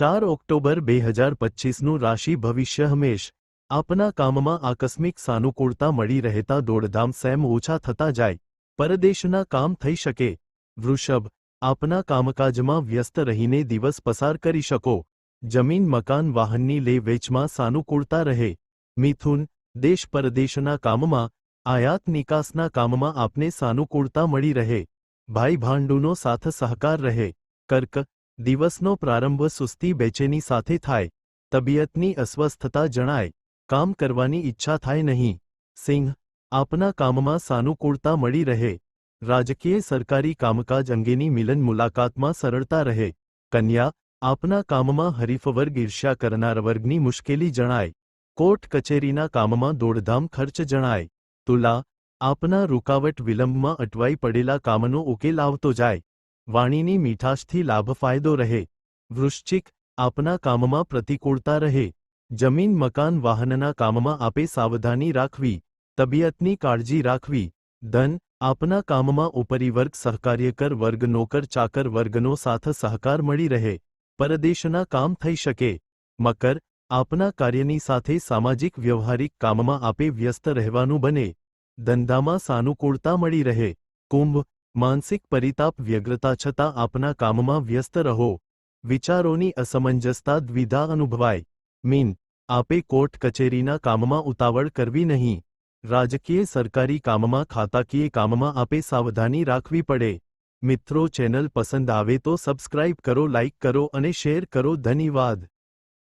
ચાર ઓક્ટોબર બે હજાર પચ્ચીસનું રાશિ ભવિષ્ય હંમેશ. આપના કામમાં આકસ્મિક સાનુકૂળતા મળી રહેતા દોડધામ સેમ ઓછા થતા જાય. પરદેશના કામ થઈ શકે. વૃષભ, આપના કામકાજમાં વ્યસ્ત રહીને દિવસ પસાર કરી શકો. જમીન, મકાન, વાહનની લે વેચમાં સાનુકૂળતા રહે. મિથુન, દેશ પરદેશના કામમાં, આયાત નિકાસના કામમાં આપને સાનુકૂળતા મળી રહે. ભાઈ ભાંડુનો સાથ સહકાર રહે. કર્ક દિવસનો પ્રારંભ સુસ્તી બેચેની સાથે થાય, તબિયતની અસ્વસ્થતા જણાય, કામ કરવાની ઈચ્છા થાય નહીં. સિંહ, આપના કામમાં સાનુકૂળતા મળી રહે. રાજકીય સરકારી કામકાજ અંગેની મિલન મુલાકાતમાં સરળતા રહે. કન્યા, આપના કામમાં હરીફવર્ગ ઈર્ષ્યા કરનાર વર્ગની મુશ્કેલી જણાય. કોર્ટ કચેરીના કામમાં દોડધામ ખર્ચ જણાય. તુલા, આપના રૂકાવટ વિલંબમાં અટવાઈ પડેલા કામનો ઉકેલ આવતો જાય. વાણીની મીઠાશથી લાભ ફાયદો રહે. વૃશ્ચિક, આપના કામમાં પ્રતિકૂળતા રહે. જમીન, મકાન, વાહનના કામમાં આપે સાવધાની રાખવી. તબિયતની કાળજી રાખવી. ધન, આપના કામમાં ઉપરી વર્ગ સહકાર્યકર વર્ગ, નોકર, ચાકર વર્ગનો સાથ સહકાર મળી રહે. પરદેશના કામ થઈ શકે. મકર, આપના કાર્યની સાથે સામાજિક વ્યવહારિક કામમાં આપે વ્યસ્ત રહેવાનું બને. ધંધામાં સાનુકૂળતા મળી રહે. કુંભ માનસિક પરિતાપ વ્યગ્રતા છતાં આપના કામમાં વ્યસ્ત રહો. વિચારોની અસમંજસતા દ્વિધા અનુભવાય. મીન, આપે કોર્ટ કચેરીના કામમાં ઉતાવળ કરવી નહીં. રાજકીય સરકારી કામમાં ખાતાકીય કામમાં આપે સાવધાની રાખવી પડે. મિત્રો ચેનલ પસંદ આવે તો સબસ્ક્રાઇબ કરો, લાઇક કરો અને શેર કરો. ધન્યવાદ.